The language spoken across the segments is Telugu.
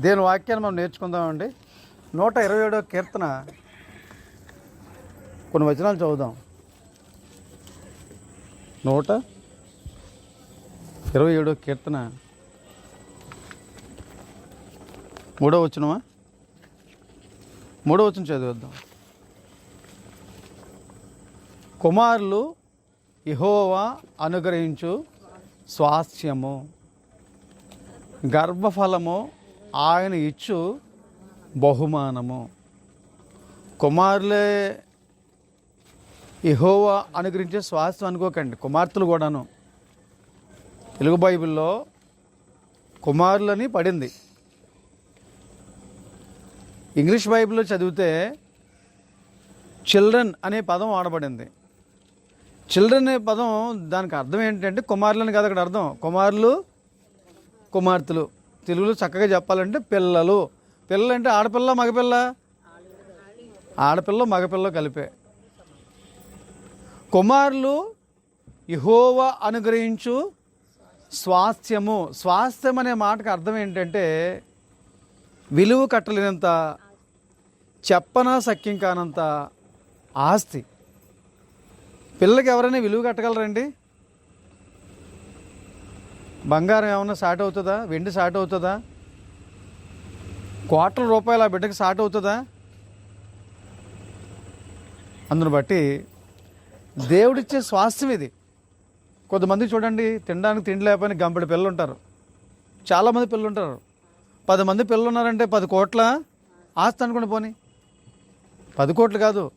దేని వాక్యాన్ని మనం నేర్చుకుందామండి? నూట ఇరవై ఏడో కీర్తన కొన్ని వచనాలు చదువుదాం. నూట ఇరవై ఏడో కీర్తన మూడో వచనమా? మూడో వచనం చదివేద్దాం. కుమారులు ఇహోవా అనుగ్రహించు స్వాస్థ్యము గర్భఫలము ఆయన ఇచ్చు బహుమానము. కుమారులే ఇహోవా అనుగ్రహించే స్వాస్థ్యం అనుకోకండి. కుమార్తెలు కూడాను. తెలుగు బైబిల్లో కుమారులని పడింది. ఇంగ్లీష్ బైబిల్లో చదివితే చిల్డ్రన్ అనే పదం వాడబడింది. చిల్డ్రన్ అనే పదం దానికి అర్థం ఏంటంటే కుమారులని కాదు అక్కడ అర్థం. కుమారులు కుమార్తెలు. తెలుగులో చక్కగా చెప్పాలంటే పిల్లలు. పిల్లలు అంటే ఆడపిల్ల మగపిల్ల? ఆడపిల్ల మగపిల్ల కలిపే. కుమారులు ఇహోవ అనుగ్రహించు స్వాస్థ్యము. స్వాస్థ్యం అనే మాటకు అర్థం ఏంటంటే విలువ కట్టలేనంత చెప్పనా సఖ్యం కానంత ఆస్తి. పిల్లకి ఎవరైనా విలువ కట్టగలరండి? బంగారం ఏమైనా సాట్ అవుతుందా? వెండి సాట్ అవుతుందా? కోట్ల రూపాయలు ఆ బిడ్డకి సాట్ అవుతుందా? అందును బట్టి దేవుడిచ్చే స్వాస్థ్యం ఇది. కొంతమంది చూడండి తినడానికి తిండి లేకపోయినా గంపెడు పిల్లలు ఉంటారు చాలామంది పిల్లలు ఉంటారు పది మంది పిల్లలు ఉన్నారంటే పది కోట్ల ఆస్తి అనుకుని పోని. పది కోట్లు కాదు.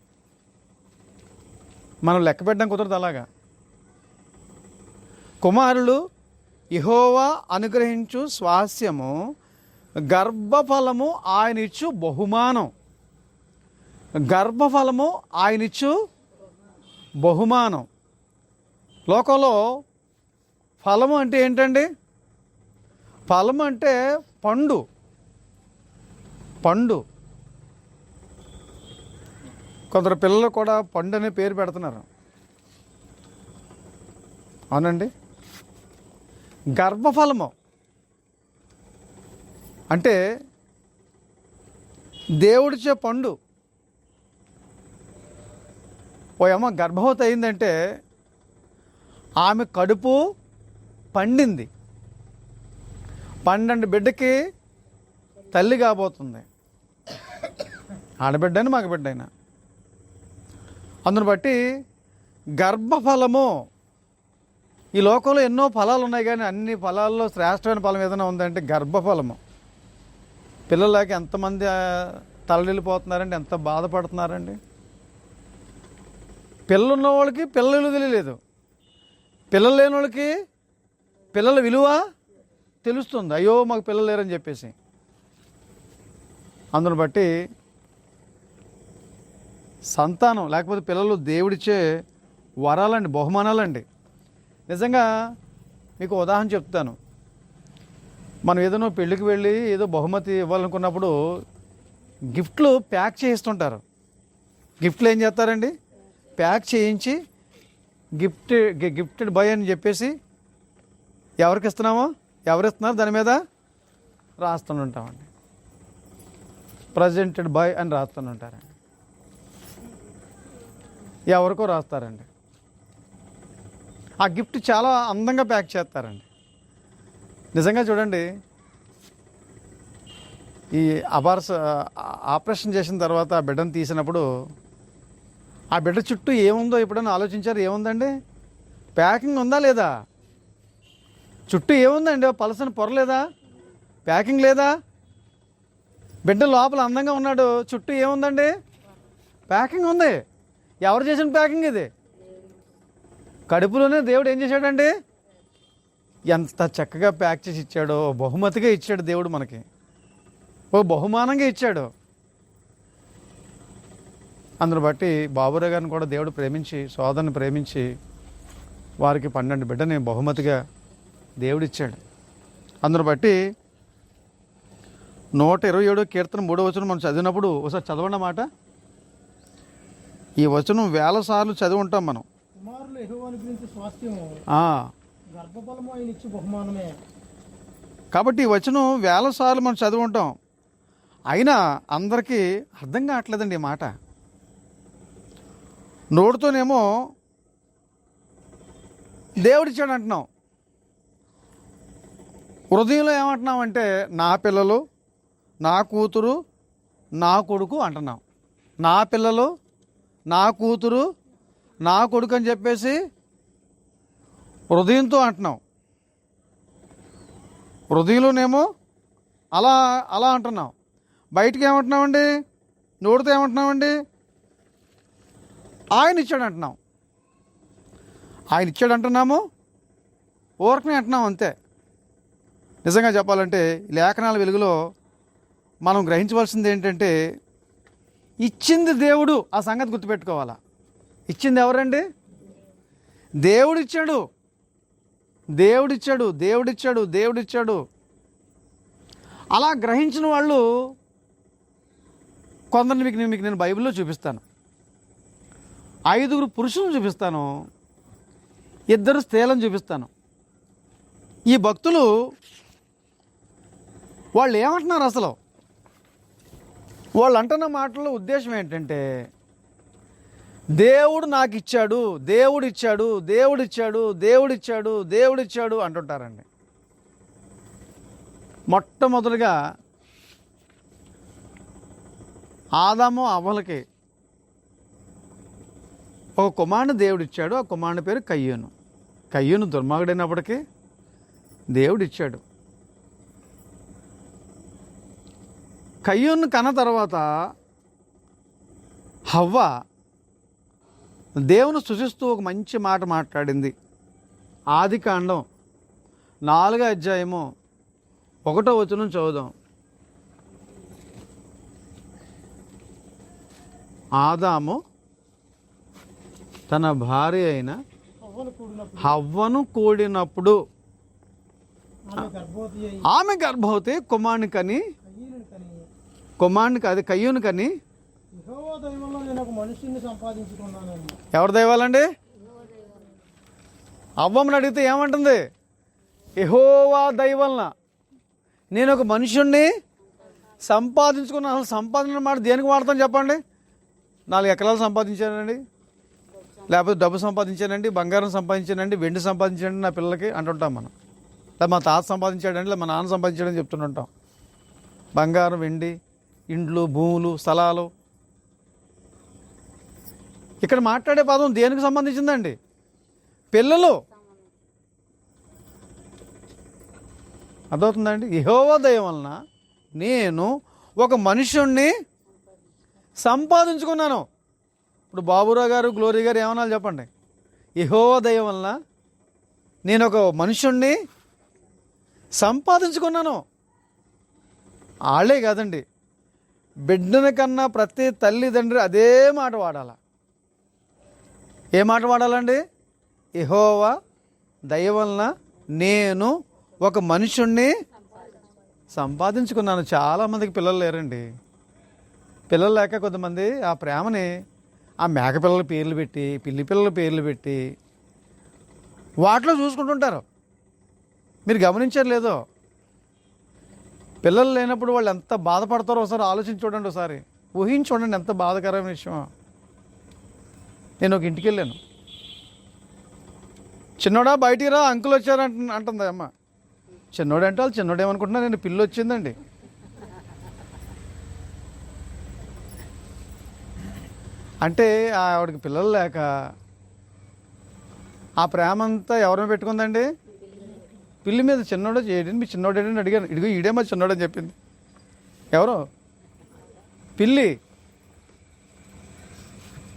మనం లెక్క పెట్టడం కుదరదు అలాగా. కుమారులు ఇహోవా అనుగ్రహించు స్వాస్యము గర్భఫలము ఆయన ఇచ్చు బహుమానం. గర్భఫలము ఆయన ఇచ్చు బహుమానం. లోకంలో ఫలము అంటే ఏంటండి? ఫలం అంటే పండు. పండు. కొందరు పిల్లలు కూడా పండు అనే పేరు పెడుతున్నారు. అవునండి? గర్భఫలము. అంటే దేవుడిచే పండు. ఓ అమ్మ గర్భవతి అయిందంటే ఆమె కడుపు పండింది. పండండి బిడ్డకి తల్లి కాబోతుంది. ఆడబిడ్డైనా మగబిడ్డైనా అందును బట్టి గర్భఫలము ఈ లోకంలో ఎన్నో ఫలాలు ఉన్నాయి కానీ అన్ని ఫలాల్లో శ్రేష్టమైన ఫలం ఏదైనా ఉందంటే గర్భఫలము. పిల్లలకి ఎంతమంది తలడిల్లిపోతున్నారండి? ఎంత బాధపడుతున్నారండి? పిల్లలు ఉన్న వాళ్ళకి పిల్లలు తెలియలేదు. పిల్లలు లేని వాళ్ళకి పిల్లల విలువ తెలుస్తుంది. అయ్యో మాకు పిల్లలు లేరని చెప్పేసి. అందును బట్టి సంతానం లేకపోతే పిల్లలు దేవుడిచ్చే వరాలండి బహుమానాలండి. నిజంగా మీకు ఉదాహరణ చెప్తాను. మనం ఏదైనా పెళ్ళికి వెళ్ళి ఏదో బహుమతి ఇవ్వాలనుకున్నప్పుడు గిఫ్ట్లు ప్యాక్ చేయిస్తుంటారు. గిఫ్ట్లు ఏం చేస్తారండి? ప్యాక్ చేయించి గిఫ్ట్ గిఫ్టెడ్ బై అని చెప్పేసి ఎవరికి ఇస్తున్నామో? ఎవరు ఇస్తున్నారు? దాని మీద రాస్తుంటామండి ప్రజెంటెడ్ బై అని రాస్తుంటారండి ఎవరికో రాస్తారండి. ఆ గిఫ్ట్ చాలా అందంగా ప్యాక్ చేస్తారండి. నిజంగా చూడండి. ఈ అబార్స్ ఆపరేషన్ చేసిన తర్వాత ఆ బిడ్డను తీసినప్పుడు ఆ బిడ్డ చుట్టూ ఏముందో ఎప్పుడైనా ఆలోచించారు? ఏముందండి? ప్యాకింగ్ ఉందా లేదా? చుట్టూ ఏముందండి? పలసని పొరలేదా? ప్యాకింగ్ లేదా? బిడ్డ లోపల అందంగా ఉన్నాడు. చుట్టూ ఏముందండి? ప్యాకింగ్ ఉంది. ఎవరు చేసిన ప్యాకింగ్ ఇది? కడుపులోనే దేవుడు ఏం చేశాడండి ఎంత చక్కగా ప్యాక్ చేసి ఇచ్చాడో బహుమతిగా ఇచ్చాడు దేవుడు మనకి. ఓ బహుమానంగా ఇచ్చాడు. అందును బట్టి బాబురావు గారిని కూడా దేవుడు ప్రేమించి సోదరుని ప్రేమించి వారికి పన్నెండు బిడ్డని బహుమతిగా దేవుడిచ్చాడు అందును బట్టి నూట ఇరవై ఏడో కీర్తన మూడో వచనం మనం చదివినప్పుడు ఒకసారి చదవండి మాట. ఈ వచనం వేల సార్లు చదివి ఉంటాం మనం. కుమారులు ఎహోవాని గురించి స్వాస్థ్యము ఆ, గర్భఫలము ఆయన ఇచ్చి బహుమానమే. కాబట్టి ఈ వచనం వేల సార్లు మనం చదువుంటాం. అయినా అందరికీ అర్థం కావట్లేదండి ఈ మాట. నోటితోనేమో దేవుడిచ్చాడు అంటున్నాం. హృదయంలో ఏమంటున్నాం అంటే నా పిల్లలు నా కూతురు నా కొడుకు అంటున్నాం. నా పిల్లలు నా కూతురు నా కొడుకు అని చెప్పేసి హృదయంతో అంటున్నాం హృదయంలోనేమో అలా అలా అంటున్నాం బయటికి ఏమంటున్నామండి నోటితో ఏమంటున్నామండి ఆయన ఇచ్చాడు అంటున్నాం ఆయన ఇచ్చాడు అంటున్నాము. ఊరకనే అంటున్నాం అంతే. నిజంగా చెప్పాలంటే లేఖనాల వెలుగులో మనం గ్రహించవలసింది ఏంటంటే ఇచ్చింది దేవుడు ఆ సంగతి గుర్తుపెట్టుకోవాలా? ఇచ్చింది ఎవరండి? దేవుడిచ్చాడు. దేవుడిచ్చాడు దేవుడిచ్చాడు దేవుడిచ్చాడు. అలా గ్రహించిన వాళ్ళు కొందరిని మీకు నేను మీకు నేను బైబిల్లో చూపిస్తాను. ఐదుగురు పురుషులను చూపిస్తాను. ఇద్దరు స్త్రీలను చూపిస్తాను. ఈ భక్తులు వాళ్ళు ఏమంటున్నారు అసలు? వాళ్ళు అంటున్న మాటల్లో ఉద్దేశం ఏంటంటే దేవుడు నాకు ఇచ్చాడు దేవుడు ఇచ్చాడు దేవుడు ఇచ్చాడు దేవుడు ఇచ్చాడు దేవుడు ఇచ్చాడు అంటుంటారండి. మొట్టమొదటిగా ఆదాము అవ్వలకి ఒక కుమారుని దేవుడు ఇచ్చాడు ఆ కుమారుని పేరు కయ్యూను. కయ్యూను దుర్మార్గుడైనప్పటికీ దేవుడు ఇచ్చాడు కయ్యూను కన్న తర్వాత హవ్వ దేవుని సృజిస్తూ ఒక మంచి మాట మాట్లాడింది. ఆది కాండం నాలుగో అధ్యాయము ఒకటో వచనం చదువుదాం. ఆదాము తన భార్య అయిన హవ్వను కూడినప్పుడు ఆమె గర్భవతి కుమారుని కని కని కుమారుని అది కయ్యూని కని ఎవరు దైవాలండి? అవ్వమ్మని అడిగితే ఏమంటుంది? ఎహోవా దైవలన. నేను ఒక మనుషుణ్ణి సంపాదించుకున్నాను అసలు సంపాదన మాట దేనికి వాడతాను చెప్పండి? నాలుగు ఎకరాలు సంపాదించానండి. లేకపోతే డబ్బు సంపాదించానండి బంగారం సంపాదించానండి వెండి సంపాదించానండి నా పిల్లలకి అంటుంటాం మనం. లేదా మా తాత సంపాదించాడండి లేదా మా నాన్న సంపాదించాడని చెప్తుంటాం బంగారం వెండి ఇండ్లు భూములు స్థలాలు ఇక్కడ మాట్లాడే పదం దేనికి సంబంధించిందండి? పిల్లలు. అర్థవుతుందండి దయ వలన నేను ఒక మనుషుణ్ణి సంపాదించుకున్నాను. ఇప్పుడు బాబురావు గారు గ్లోరీ గారు ఏమన్నా చెప్పండి? యహోవదయం వలన నేను ఒక మనుషుణ్ణి సంపాదించుకున్నాను. వాళ్ళే కాదండి. బిడ్డని కన్నా ప్రతి తల్లిదండ్రి అదే మాట వాడాలా. ఏ మాట వాడాలండి? ఇహోవా దయ వలన నేను ఒక మనుషుణ్ణి సంపాదించుకున్నాను. చాలామందికి పిల్లలు లేరండి. పిల్లలు లేక కొంతమంది ఆ ప్రేమని ఆ మేక పిల్లల పేర్లు పెట్టి పిల్లి పిల్లల పేర్లు పెట్టి వాటిలో చూసుకుంటుంటారు. మీరు గమనించారు లేదో? పిల్లలు లేనప్పుడు వాళ్ళు ఎంత బాధపడతారో ఒకసారి ఆలోచించి చూడండి ఒకసారి. ఊహించి చూడండి ఎంత బాధకరమైన విషయం నేను ఒక ఇంటికి వెళ్ళాను. చిన్నోడా బయటికి రా అంకుల్ వచ్చారు అంట అంటుంది అమ్మ. చిన్నోడు అంటే వాళ్ళు చిన్నోడు ఏమనుకుంటున్నా నేను పిల్లి వచ్చిందండి. అంటే ఆవిడకి పిల్లలు లేక ఆ ప్రేమ అంతా ఎవరిని పెట్టుకుందండి? పిల్లి మీద చిన్నోడు చేయడండి మీ చిన్నోడు ఏంటని అడిగాను ఇడిగో ఈడే మా చిన్నోడు అని చెప్పింది. ఎవరు? పిల్లి.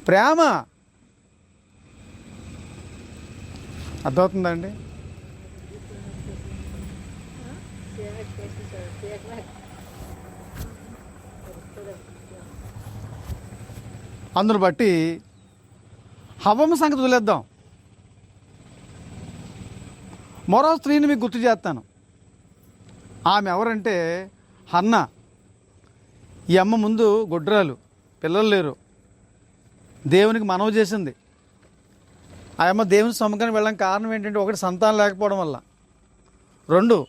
ప్రేమ. అర్థమవుతుందండి? అందును బట్టి హవము సంగతి వదిలేద్దాం. మరో స్త్రీని మీకు గుర్తు చేస్తాను. ఆమె ఎవరంటే హన్న. ఈ అమ్మ ముందు గుడ్రాలు పిల్లలు లేరు. దేవునికి మనవి చేసింది. ఆయమ్మ అమ్మ దేవుని సముఖానికి వెళ్ళడం కారణం ఏంటంటే ఒకటి సంతానం లేకపోవడం వల్ల. రెండు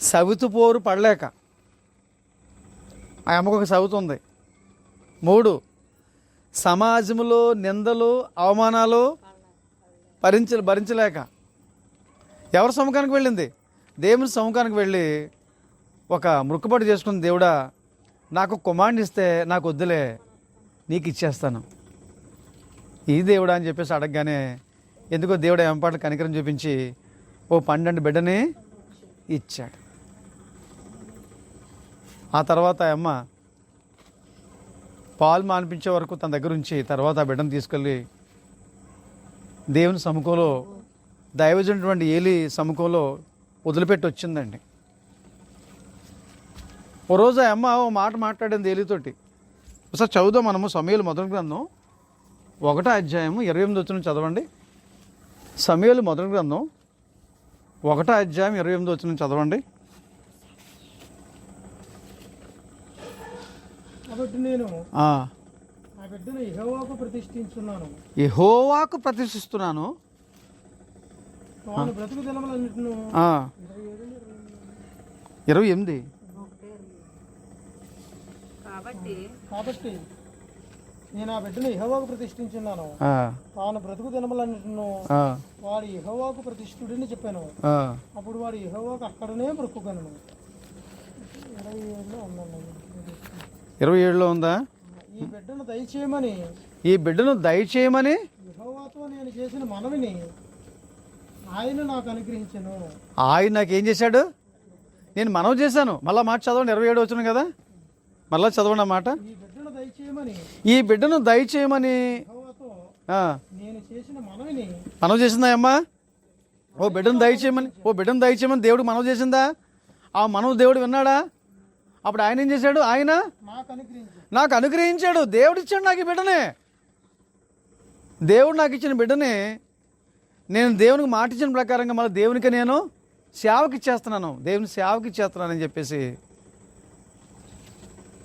సవితు పోరు పడలేక. ఆ అమ్మకు ఒక సవిత ఉంది. మూడు సమాజంలో నిందలు అవమానాలు భరించ భరించలేక. ఎవరి సముఖానికి వెళ్ళింది? దేవుని సముఖానికి వెళ్ళి ఒక మృక్కుబడి చేసుకున్న దేవుడా నాకు కుమారుని ఇస్తే నాకు వద్దులే నీకు ఇచ్చేస్తాను. ఈ దేవుడా అని చెప్పేసి అడగగానే ఎందుకో దేవుడు ఎంపాట్లు కనికరం చూపించి ఓ పన్నెండు బిడ్డని ఇచ్చాడు. ఆ తర్వాత అమ్మ పాలు మానిపించే వరకు తన దగ్గర ఉంచి తర్వాత ఆ బిడ్డను తీసుకెళ్ళి దేవుని సముఖంలో దైవజనటువంటి ఏలి సముఖంలో వదిలిపెట్టి వచ్చిందండి. ఓ రోజు ఆ అమ్మ ఓ మాట మాట్లాడింది ఏలితోటి. ఒకసారి చదువుదాం మనము సమయాలు మొదటి గ్రంథం. ఒకటో అధ్యాయము ఇరవై ఎనిమిది వచ్చిన చదవండి. సమయాలు మొదటి గ్రంథం. ఒకటో అధ్యాయం ఇరవై ఎనిమిది వచ్చిన చదవండి. యెహోవాకు ప్రతిష్ఠిస్తున్నాను. ఇరవై ఎనిమిది. కాబట్టి కాబట్టి నేను ఆ బిడ్డను యెహోవాకు ప్రతిష్ఠించున్నాను. తాను బ్రతుకు దినములన్నిటిను ఆ, వాడు యెహోవాకు ప్రతిష్ఠుడని చెప్పాను. అప్పుడు వాడు యెహోవాకు అక్కడనే మొక్కుకొనను ఇరవై ఏడులో ఉందండి ఇరవై ఏడులో ఉందా? ఈ బిడ్డను దయచేయమని. ఈ బిడ్డను దయచేయమని? యెహోవాతో నేను చేసిన మనవిని ఆయన నాకు అనుగ్రహించను. ఆయన నాకు ఏం చేశాడు? నేను మనవి చేశాను. మళ్ళా మాట చదవండి. ఇరవై ఏడు వచ్చిన కదా? మళ్ళా చదవండి ఆ మాట. ఈ బిడ్డను దయచేయమని. మనవి చేసిందా అమ్మా? ఓ బిడ్డను దయచేయమని ఓ బిడ్డను దయచేయమని దేవుడు మనవి చేసిందా? ఆ మనవు దేవుడు విన్నాడా? అప్పుడు ఆయన ఏం చేశాడు? ఆయన నాకు అనుగ్రహించాడు. దేవుడు ఇచ్చాడు నాకు ఈ బిడ్డనే. దేవుడు నాకు ఇచ్చిన బిడ్డని. నేను దేవునికి మాట ఇచ్చిన ప్రకారంగా మళ్ళీ దేవునికి నేను సేవకి ఇచ్చేస్తున్నాను దేవుని సేవకి ఇచ్చేస్తున్నానని చెప్పేసి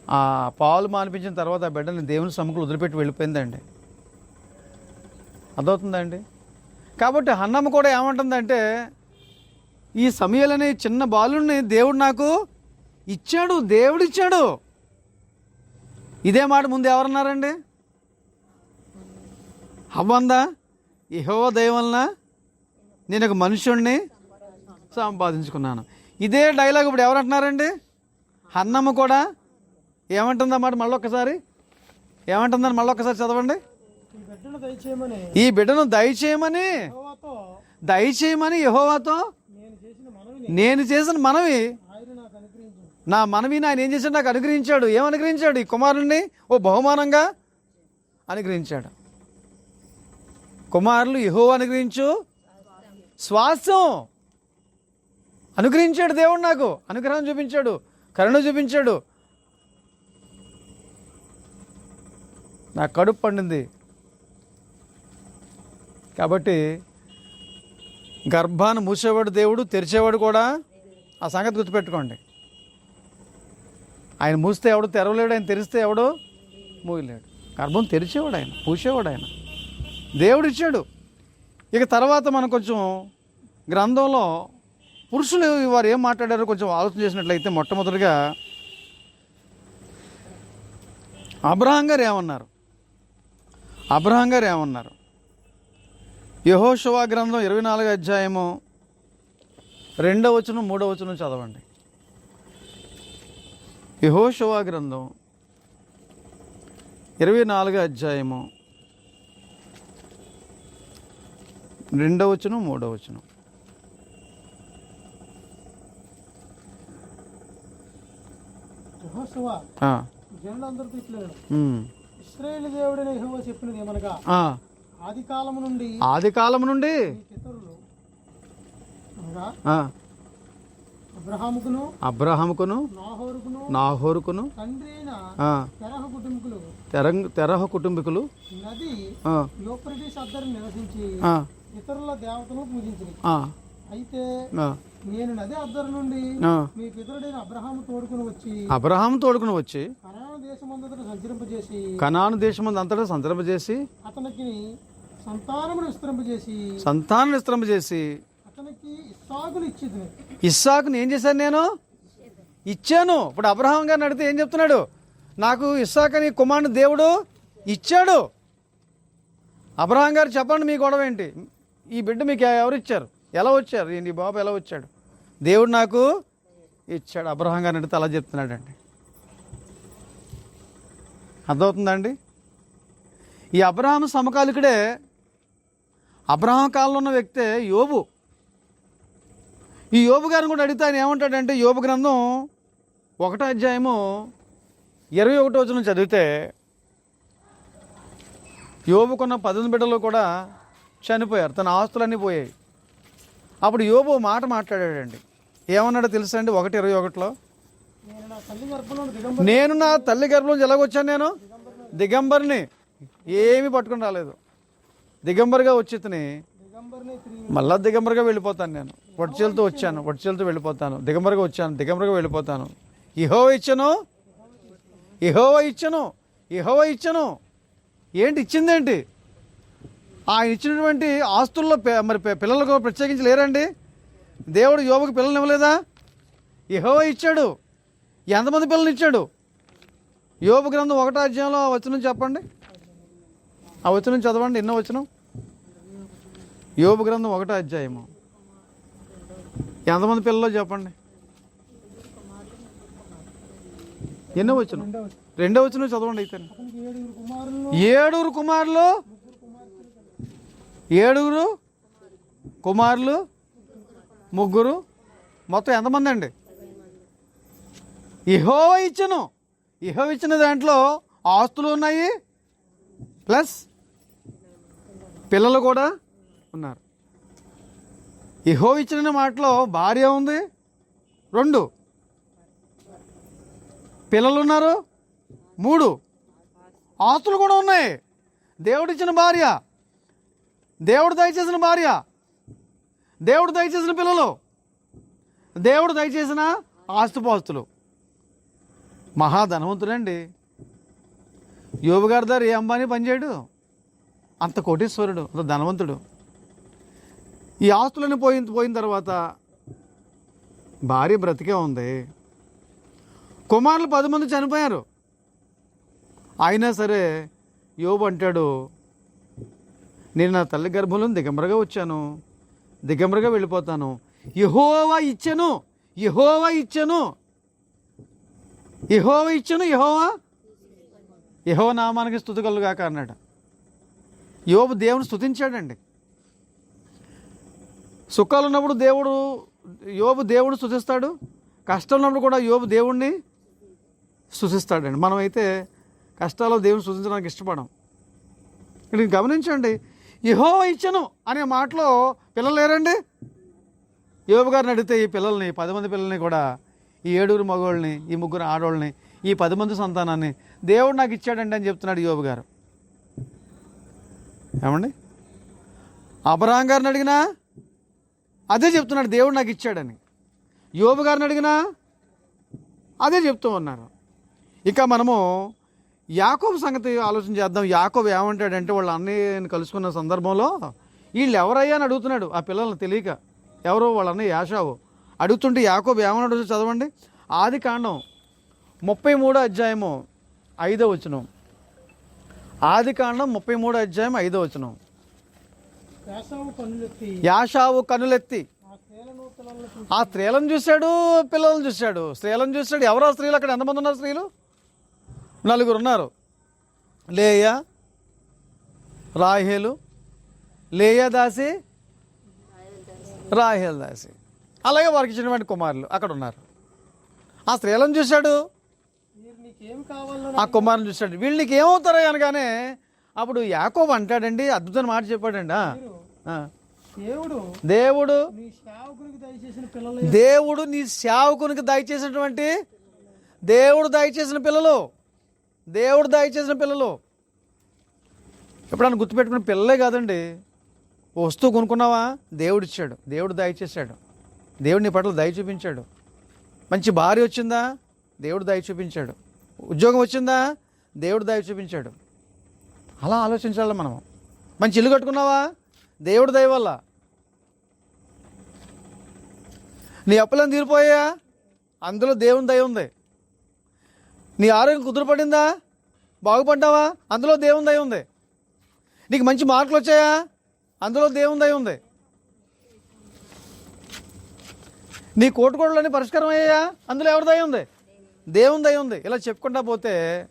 ఆ పాలు మానిపించిన తర్వాత ఆ బిడ్డని దేవుని సముఖలు వదిలిపెట్టి వెళ్ళిపోయిందండి. అదవుతుందండి కాబట్టి హన్నమ్మ కూడా ఏమంటుందంటే ఈ సమయాలనే చిన్న బాలుని దేవుడు నాకు ఇచ్చాడు దేవుడు ఇచ్చాడు ఇదే మాట ముందు ఎవరన్నారండి? అవ్వందా? ఇహో దయవలన నేను ఒక మనుషుణ్ణి సంపాదించుకున్నాను. ఇదే డైలాగ్ ఇప్పుడు ఎవరంటున్నారండి? అన్నమ్మ కూడా ఏమంటుందన్నమాట మళ్ళొక్కసారి? ఏమంటుందని మళ్ళొక్కసారి చదవండి. ఈ బిడ్డను దయచేయమని. దయచేయమని యెహోవాతో నేను చేసిన మనవి. నా మనవిని ఆయన ఏం చేశాడు? నాకు అనుగ్రహించాడు. ఏం అనుగ్రహించాడు? ఈ కుమారుణ్ణి ఓ బహుమానంగా అనుగ్రహించాడు. కుమారులు యహో అనుగ్రహించు. శ్వాసం అనుగ్రహించాడు దేవుడు నాకు. అనుగ్రహం చూపించాడు. కరుణ చూపించాడు. నా కడుపు పండింది. కాబట్టి గర్భాన్ని మూసేవాడు దేవుడు తెరిచేవాడు కూడా ఆ సంగతి గుర్తుపెట్టుకోండి. ఆయన మూస్తే ఎవడు తెరవలేడు ఆయన తెరిస్తే ఎవడు మూయలేడు. గర్భం తెరిచేవాడు ఆయన పూసేవాడు ఆయన. దేవుడు ఇచ్చాడు. ఇక తర్వాత మనం కొంచెం గ్రంథంలో పురుషులు వారు ఏం మాట్లాడారో కొంచెం ఆలోచన చేసినట్లయితే మొట్టమొదటిగా అబ్రహాం గారు ఏమన్నారు? అబ్రహాం గారు ఏమన్నారు? యహోషువా గ్రంథం ఇరవై నాలుగు అధ్యాయము రెండవ వచనం మూడవ వచనం చదవండి. యహోషువా గ్రంథం ఇరవై నాలుగు అధ్యాయము రెండవ వచనం మూడవ వచనం. జనులందరితో ఉమ్, ఇస్రాయేల్ దేవుడైన యెహోవా చెప్పినది ఏమనగా ఆ, ఆది కాలము నుండి ఆది కాలం నుండి పితరులు అనగా అబ్రహాముకును అబ్రహాముకును నాహోరుకును నాహోరుకును తండ్రి అయిన తెరహ కుటుంబకులు తెరంగ తెరహ కుటుంబీకులు నది యూప్రటీస్ అద్దరు నివసించి ఇతరుల దేవతలను పూజించింది అయితే నేను నది అద్దరు నుండి. మీ పితరుడైన అబ్రహాము తోడుకుని వచ్చి అబ్రహాం తోడుకుని వచ్చి కనాన దేశమంతటా సంచరింపజేసి కనాను దేశం అంతటా సంతరింపజేసి అతనికి సంతానమును విస్తరింపజేసి సంతానం విస్తరింపజేసి అతనికి ఇచ్చింది. ఇస్సాకుని ఏం చేశాను నేను? ఇచ్చాను. ఇప్పుడు అబ్రహాం గారిని అడిగితే ఏం చెప్తున్నాడు? నాకు ఇస్సాక్ అని కుమారుని దేవుడు ఇచ్చాడు. అబ్రహాం గారు చెప్పండి మీ గొడవ ఏంటి? ఈ బిడ్డ మీకు ఎవరు ఇచ్చారు? ఎలా వచ్చారు? ఈ బాబు ఎలా వచ్చాడు? దేవుడు నాకు ఇచ్చాడు. అబ్రహం గారిని అడిగితే అలా చెప్తున్నాడండి. అర్థమవుతుందండి? ఈ అబ్రహాం సమకాలికుడే అబ్రహాం కాలంలో ఉన్న వ్యక్తే యోబు. ఈ యోబు గారిని కూడా అడిగితే ఆయన ఏమంటాడంటే యోబు గ్రంథం ఒకటో అధ్యాయము ఇరవై ఒకటో వచ్చిన చదివితే యోబుకున్న పద్దెనిమిది బిడ్డలు కూడా చనిపోయారు. తన ఆస్తులన్నీ పోయాయి. అప్పుడు యోబు మాట మాట్లాడాడండి. ఏమన్నాడో తెలుసా అండి ఒకటి ఇరవై ఒకటిలో? నేను నా తల్లి గర్భంలో గర్భంలోంచి ఎలాగొచ్చాను నేను? దిగంబర్ని. ఏమీ పట్టుకుని రాలేదు. దిగంబర్గా వచ్చితని. మళ్ళా దిగంబరగా వెళ్ళిపోతాను నేను. వడ్చీలతో వచ్చాను వడ్చీలతో వెళ్ళిపోతాను. దిగంబరగా వచ్చాను దిగంబరగా వెళ్ళిపోతాను. ఇహోవ ఇచ్చను. ఇహోవ ఇచ్చను. ఇహోవ ఇచ్చను. ఏంటి ఇచ్చిందేంటి? ఆయన ఇచ్చినటువంటి ఆస్తుల్లో మరి పిల్లలకు ప్రత్యేకించి లేరండి? దేవుడు యోబుకి పిల్లలు ఇవ్వలేదా? ఇహోవ ఇచ్చాడు. ఎంతమంది పిల్లలు ఇచ్చాడు? యోబు గ్రంథం ఒకటో అధ్యాయంలో ఆ వచనం చెప్పండి. ఆ వచనం చదవండి ఎన్నో వచనం? యోబు గ్రంథం ఒకటో అధ్యాయము. ఎంతమంది పిల్లలు చెప్పండి? ఎన్నో వచ్చిన రెండో వచ్చిన చదవండి అయితే. ఏడుగురు కుమారులు? ఏడుగురు కుమారులు? ముగ్గురు? మొత్తం ఎంతమంది అండి? ఇహోవ ఇచ్చను. ఇహోవ ఇచ్చిన దాంట్లో ఆస్తులు ఉన్నాయి ప్లస్ పిల్లలు కూడా ఉన్నారు. ఇహో ఇచ్చిన మాటలో భార్య ఉంది రెండు. పిల్లలు ఉన్నారు మూడు. ఆస్తులు కూడా ఉన్నాయి. దేవుడిచ్చిన భార్య. దేవుడు దయచేసిన భార్య. దేవుడు దయచేసిన పిల్లలు. దేవుడు దయచేసిన ఆస్తుపాస్తులు. మహాధనవంతుడండి. యోబు గారి దారు ఏ అంబానీ పనిచేయడు అంత కోటీశ్వరుడు అంత ధనవంతుడు. ఈ ఆస్తులన్నీ పోయిన పోయిన తర్వాత భార్య బ్రతికే ఉంది. కుమారులు పది మంది చనిపోయారు. అయినా సరే యోబు అంటాడు నేను నా తల్లి గర్భంలో దిగంబరగా వచ్చాను. దిగంబరగా వెళ్ళిపోతాను. యహోవా ఇచ్చను యహోవా ఇచ్చను. యహోవా ఇచ్చను యహోవా? యహో నామానికి స్థుతి కలుగాక అన్నాడు. యోబు దేవుని స్థుతించాడండి. సుఖాలు ఉన్నప్పుడు దేవుడు యోబు దేవుడు స్థుతిస్తాడు. కష్టం ఉన్నప్పుడు కూడా యోబు దేవుణ్ణి స్థుతిస్తాడండి. మనమైతే కష్టాల్లో దేవుని స్థుతించడానికి ఇష్టపడం. ఇక్కడ గమనించండి యహో ఇచ్చను అనే మాటలో పిల్లలు లేరండి? యోబు గారిని అడిగితే ఈ పిల్లల్ని పది మంది పిల్లల్ని కూడా ఈ ఏడుగురు మగవాళ్ళని ఈ ముగ్గురు ఆడవాళ్ళని ఈ పది మంది సంతానాన్ని దేవుడు నాకు ఇచ్చాడండి అని చెప్తున్నాడు యోబు గారు. ఏమండి? అబ్రహాం గారిని అడిగినా అదే చెప్తున్నాడు దేవుడు నాకు ఇచ్చాడని. యోబు గారిని అడిగినా అదే చెప్తూ ఉన్నారు. ఇక మనము యాకోబు సంగతి ఆలోచన చేద్దాం. యాకోబు ఏమంటాడంటే వాళ్ళ అన్నయ్యని కలుసుకున్న సందర్భంలో వీళ్ళు ఎవరయ్యా అని అడుగుతున్నాడు. ఆ పిల్లల్ని తెలియక ఎవరో వాళ్ళ అన్నయ్య యాషావు అడుగుతుంటే యాకోబు ఏమన్నాడు చదవండి. ఆది కాండం ముప్పై మూడో అధ్యాయము ఐదో వచనం. ఆది కాండం ముప్పై మూడో అధ్యాయం ఐదో వచనం. యాషావు కనులెత్తి ఆ స్త్రీలను చూశాడు పిల్లలను చూశాడు. స్త్రీలను చూశాడు. ఎవరు ఆ స్త్రీలు? అక్కడ ఎంతమంది ఉన్నారు స్త్రీలు? నలుగురు ఉన్నారు లేయా? రాహేలు. లేయా దాసి? రాహేల్ దాసి. అలాగే వారికి ఇచ్చినటువంటి కుమారులు అక్కడ ఉన్నారు. ఆ స్త్రీలను చూశాడు. ఆ కుమారుని చూశాడు. వీళ్ళు నీకు ఏమవుతారో అనగానే అప్పుడు యాకోబు అంటాడండి అద్భుతమైన మాట చెప్పాడండి. దేవుడు దేవుడు దేవుడు నీ సేవకునికి దయచేసినటువంటి దేవుడు దయచేసిన పిల్లలు. దేవుడు దయచేసిన పిల్లలు. ఎప్పుడన్నా గుర్తుపెట్టుకున్న పిల్లలే కాదండి. వస్తువు కొనుక్కున్నావా? దేవుడు ఇచ్చాడు. దేవుడు దయచేశాడు దేవుడు నీ పట్ల దయ చూపించాడు. మంచి భార్య వచ్చిందా? దేవుడు దయ చూపించాడు. ఉద్యోగం వచ్చిందా? దేవుడు దయ చూపించాడు. అలా ఆలోచించాలి మనం. మంచి ఇల్లు కట్టుకున్నావా? దేవుడు దయ వల్ల. నీ అప్పులను తీరిపోయా అందులో దేవుని దయ ఉంది. నీ ఆరోగ్యం కుదురుపడిందా? బాగుపడ్డావా? అందులో దేవుని దయ ఉంది. నీకు మంచి మార్కులు వచ్చాయా? అందులో దేవుని దయ ఉంది. నీ కోటుకోడలని పరిష్కారం అయ్యాయా? అందులో ఎవరి దయ ఉంది? దేవుని దయ ఉంది. ఇలా చెప్పుకుంటా పోతే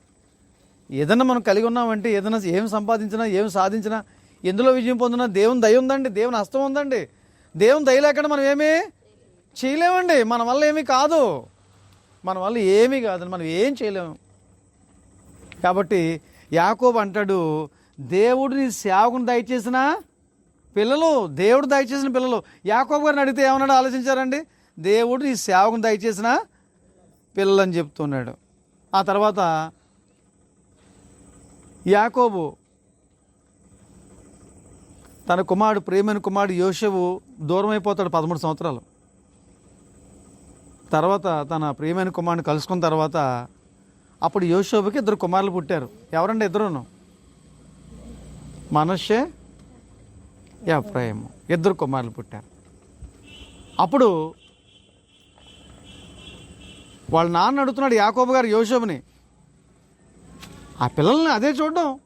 ఏదన్నా మనం కలిగి ఉన్నామంటే ఏదైనా ఏం సంపాదించినా ఏం సాధించినా ఎందులో విజయం పొందినా దేవుని దయ ఉందండి. దేవుని హస్తం ఉందండి. దేవుని దయ లేకుండా మనం ఏమీ చేయలేమండి. మన వల్ల ఏమీ కాదు. మన వల్ల ఏమీ కాదని మనం ఏం చేయలేము. కాబట్టి యాకోబు అంటాడు దేవుడు నీ సేవకుని దయచేసిన పిల్లలు దేవుడు దయచేసిన పిల్లలు. యాకోబు గారిని అడిగితే ఏమన్నాడు? ఆలోచించారండి. దేవుడు నీ సేవకుని దయచేసిన పిల్లలు అని చెప్తున్నాడు. ఆ తర్వాత యాకోబు తన కుమారుడు ప్రేమైన కుమారుడు యోషవు దూరం అయిపోతాడు పదమూడు సంవత్సరాలు. తర్వాత తన ప్రియమైన కుమారుని కలుసుకున్న తర్వాత అప్పుడు యోషోబుకి ఇద్దరు కుమారులు పుట్టారు. ఎవరండి ఇద్దరును? మనషే ఎఫ్రాయిము. ఇద్దరు కుమారులు పుట్టారు. అప్పుడు వాళ్ళ నాన్న అడుగుతున్నాడు యాకోబు గారు యోషోబుని ఆ పిల్లల్ని అదే చూడడం?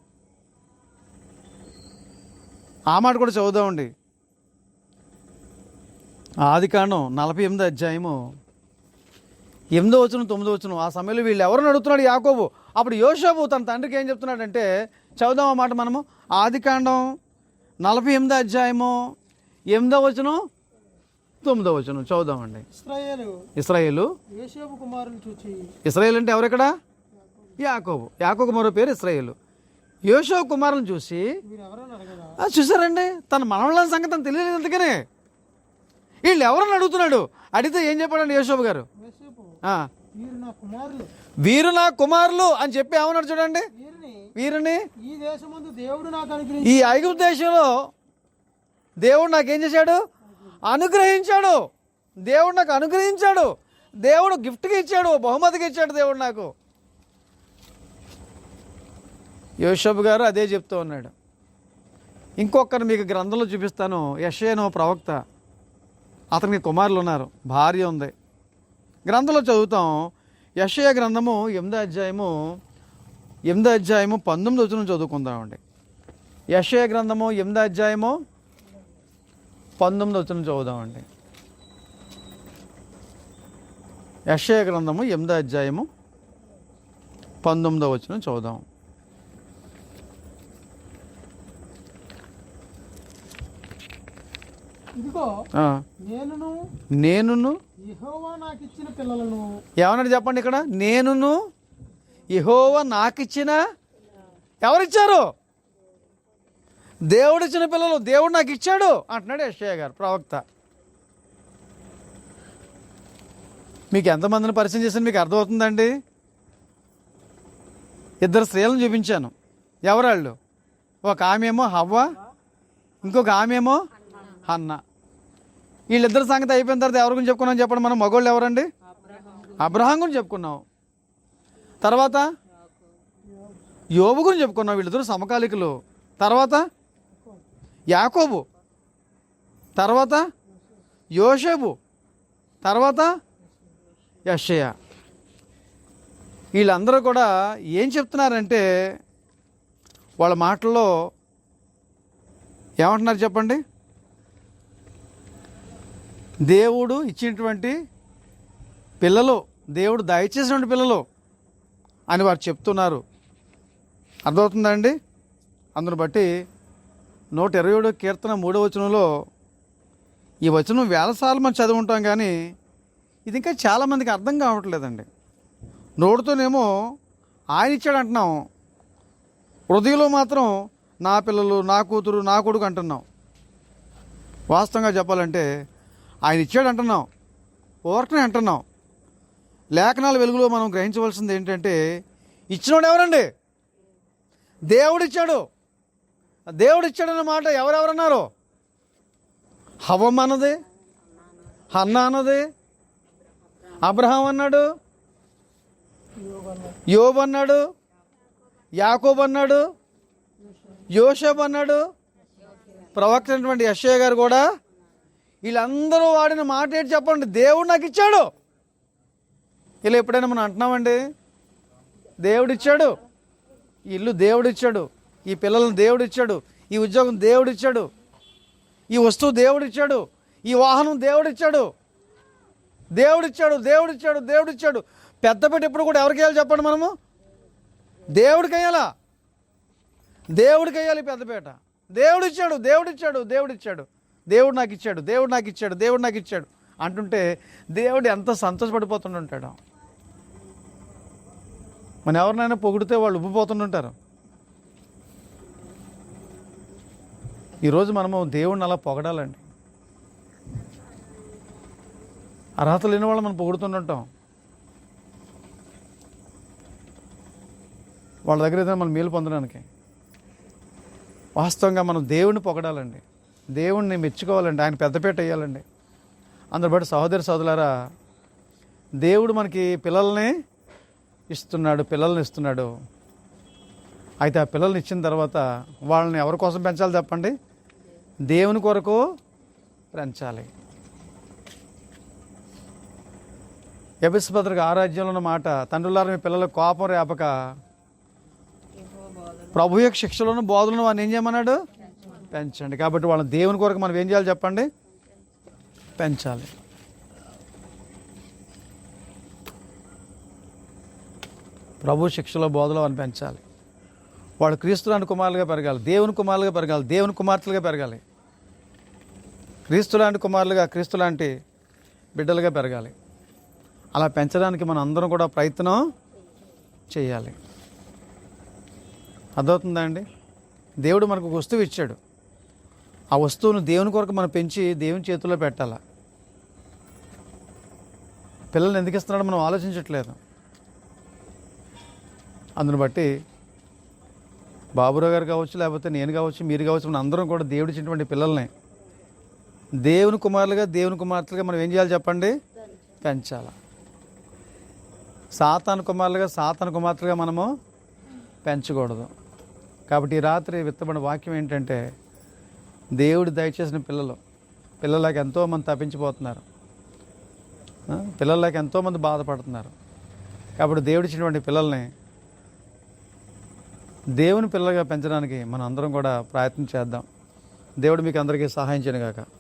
ఆ మాట కూడా చదువుదామండి. ఆది కాండం నలభై ఎనిమిది అధ్యాయము ఎనిమిదో వచ్చిన తొమ్మిదో వచ్చిన ఆ సమయంలో వీళ్ళు ఎవరిని అడుగుతున్నాడు? యాకోబు. అప్పుడు యోషోబు తన తండ్రికి ఏం చెప్తున్నాడంటే చదువుదాం ఆ మాట మనము. ఆది కాండం నలభై ఎనిమిదో అధ్యాయము ఎనిమిదో వచనం తొమ్మిదో వచనం. చదువుదామండి. ఇస్రాయేలు. ఇస్రాయేలు. అంటే ఎవరెక్కడ? యాకోబు. యాకోబు మరో పేరు ఇస్రాయేలు. యోషో కుమారులను చూసి చూసారండి తన మనవళ్ళ సంగతి తను తెలియలేదు అందుకనే. వీళ్ళు ఎవరని అడుగుతున్నాడు? అడిగితే ఏం చెప్పాడండి యోషోబు గారు? వీరు నా కుమారులు. అని చెప్పి ఏమన్నాడు చూడండి? వీరిని ఈ దేశమందు దేవుడు నాకు ఈ ఐగుప్తు దేశంలో దేవుడు నాకేం చేశాడు? అనుగ్రహించాడు. దేవుడు నాకు అనుగ్రహించాడు. దేవుడు గిఫ్ట్గా ఇచ్చాడు. బహుమతిగా ఇచ్చాడు దేవుడు నాకు. యోషబ్ గారు అదే చెప్తూ ఉన్నాడు. ఇంకొకరు మీకు గ్రంథంలో చూపిస్తాను. యషయనో ప్రవక్త. అతనికి కుమారులు ఉన్నారు. భార్య ఉంది. గ్రంథంలో చదువుతాం. యషయ గ్రంథము ఎనిమిదో అధ్యాయము ఎనిమిదో అధ్యాయము పంతొమ్మిది వచ్చిన చదువుకుందామండి. యషయ గ్రంథము ఎనిమిదో అధ్యాయము పంతొమ్మిది వచ్చిన చదువుదామండి. యషయ గ్రంథము ఎనిమిదో అధ్యాయము పంతొమ్మిదో వచ్చిన చదువుదాం. ఇదిగో ఆ, నేనును నేనును యెహోవా నాకు ఇచ్చిన పిల్లలను. ఏమన్నాడు చెప్పండి ఇక్కడ? నేనును యహోవ నాకిచ్చిన ఎవరిచ్చారు? దేవుడిచ్చిన పిల్లలు దేవుడు నాకు ఇచ్చాడు అంటున్నాడు యశ్వయ్య గారు ప్రవక్త. మీకు ఎంతమందిని పరిచయం చేశాను మీకు అర్థమవుతుందండి? ఇద్దరు స్త్రీలను చూపించాను. ఎవరాళ్ళు? ఒక ఆమె ఏమో హవ్వ ఇంకొక ఆమె ఏమో హన్న వీళ్ళిద్దరి సంగతి అయిపోయిన తర్వాత ఎవరి గురించి చెప్పుకున్నాం చెప్పండి మనం? మగోళ్ళు ఎవరండి? అబ్రహాం గురించి చెప్పుకున్నాం. తర్వాత? యోబు గురించి చెప్పుకున్నాం వీళ్ళిద్దరు సమకాలికులు. తర్వాత? యాకోబు. తర్వాత? యోషేబు. తర్వాత? యషయ. వీళ్ళందరూ కూడా ఏం చెప్తున్నారంటే వాళ్ళ మాటల్లో ఏమంటున్నారు చెప్పండి? దేవుడు ఇచ్చినటువంటి పిల్లలు దేవుడు దయచేసినటువంటి పిల్లలు అని వారు చెప్తున్నారు. అర్థమవుతుందండి? అందును బట్టి నూట ఇరవై ఏడు కీర్తన మూడో వచనంలో ఈ వచనం వేలసార్లు మనం చదువుంటాం కానీ ఇది ఇంకా చాలామందికి అర్థం కావట్లేదండి. నోటితోనేమో ఆయన ఇచ్చాడు అంటున్నాం. హృదయంలో మాత్రం నా పిల్లలు నా కూతురు నా కొడుకు అంటున్నాం. వాస్తవంగా చెప్పాలంటే ఆయన ఇచ్చాడు అంటున్నాం ఓర్కనే అంటున్నాం. లేఖనాల వెలుగులో మనం గ్రహించవలసింది ఏంటంటే ఇచ్చినోడు ఎవరండి? దేవుడిచ్చాడు. దేవుడిచ్చాడన్న మాట ఎవరెవరన్నారు? హవం అన్నది హన్న అన్నది అబ్రహాం అన్నాడు యోబ్ అన్నాడు యాకోబ్ అన్నాడు యోషబ్ అన్నాడు ప్రవక్త అయినటువంటి యశయ్య గారు కూడా వీళ్ళందరూ వాడిన మాట ఏంటి చెప్పండి? దేవుడు నాకు ఇచ్చాడు. ఇలా ఎప్పుడైనా మనం అంటున్నామండి? దేవుడు ఇచ్చాడు. ఈ ఇల్లు దేవుడు ఇచ్చాడు. ఈ పిల్లలను దేవుడు ఇచ్చాడు. ఈ ఉద్యోగం దేవుడు ఇచ్చాడు. ఈ వస్తువు దేవుడు ఇచ్చాడు. ఈ వాహనం దేవుడు ఇచ్చాడు. దేవుడు ఇచ్చాడు దేవుడు ఇచ్చాడు దేవుడు ఇచ్చాడు. పెద్ద పెట్టి ఎప్పుడు కూడా ఎవరికి వేయాలి చెప్పండి మనము? దేవుడికి వేయాలా? దేవుడికి వేయాలి పెద్దపేట దేవుడు ఇచ్చాడు దేవుడు ఇచ్చాడు. దేవుడు నాకు ఇచ్చాడు దేవుడు నాకు ఇచ్చాడు దేవుడు నాకు ఇచ్చాడు అంటుంటే దేవుడు ఎంత సంతోషపడిపోతుంటాడు మన ఎవరినైనా పొగిడితే వాళ్ళు ఉబ్బిపోతుంటారు ఈరోజు మనము దేవుడిని అలా పొగడాలండి. అర్హత లేని వాళ్ళు మనం పొగుడుతుంటాం వాళ్ళ దగ్గర ఏదైనా మనం మేలు పొందడానికి వాస్తవంగా మనం దేవుడిని పొగడాలండి. దేవుణ్ణి మెచ్చుకోవాలండి. ఆయన పెద్దపేట వేయాలండి. అందరు బట్టి సహోదరి సోదరులారా దేవుడు మనకి పిల్లల్ని ఇస్తున్నాడు పిల్లల్ని ఇస్తున్నాడు. అయితే ఆ పిల్లల్ని ఇచ్చిన తర్వాత వాళ్ళని ఎవరి కోసం పెంచాలి చెప్పండి? దేవుని కొరకు పెంచాలి. ఎబిస్పత్రిక ఆరాధ్యంలో ఉన్న మాట తండ్రులారా మీ పిల్లల కోపం రేపక. ప్రభు యొక్క శిక్షలను బోధలను వాడిని ఏం చేయమన్నాడు? పెంచండి. కాబట్టి వాళ్ళ దేవుని కొరకు మనం ఏం చేయాలి చెప్పండి? పెంచాలి. ప్రభు శిక్షలో బోధలో అని పెంచాలి. వాడు క్రీస్తులాంటి కుమారులుగా పెరగాలి. దేవుని కుమారులుగా పెరగాలి. దేవుని కుమార్తెలుగా పెరగాలి. క్రీస్తులాంటి కుమారులుగా క్రీస్తులాంటి బిడ్డలుగా పెరగాలి. అలా పెంచడానికి మనం అందరం కూడా ప్రయత్నం చేయాలి. అర్థమవుతుందా అండి? దేవుడు మనకు వస్తువు ఇచ్చాడు. ఆ వస్తువును దేవుని కొరకు మనం పెంచి దేవుని చేతుల్లో పెట్టాల? పిల్లల్ని ఎందుకు ఇస్తున్నాడో మనం ఆలోచించట్లేదు. అందును బట్టి బాబురావు గారు కావచ్చు లేకపోతే నేను కావచ్చు మీరు కావచ్చు మన అందరం కూడా దేవుడు ఇచ్చినటువంటి పిల్లల్ని దేవుని కుమారులుగా దేవుని కుమార్తెలుగా మనం ఏం చేయాలి చెప్పండి? పెంచాలి. సాతాను కుమారులుగా సాతాను కుమార్తెలుగా మనము పెంచకూడదు. కాబట్టి ఈ రాత్రి విత్తబడిన వాక్యం ఏంటంటే దేవుడు దయచేసిన పిల్లలు. పిల్లలకి ఎంతోమంది తప్పించిపోతున్నారు. పిల్లలకు పిల్లలకి ఎంతోమంది బాధపడుతున్నారు. కాబట్టి దేవుడిచ్చినటువంటి పిల్లల్ని దేవుని పిల్లలుగా పెంచడానికి మనం అందరం కూడా ప్రయత్నం చేద్దాం. దేవుడు మీకు అందరికీ సహాయం చేయను కాక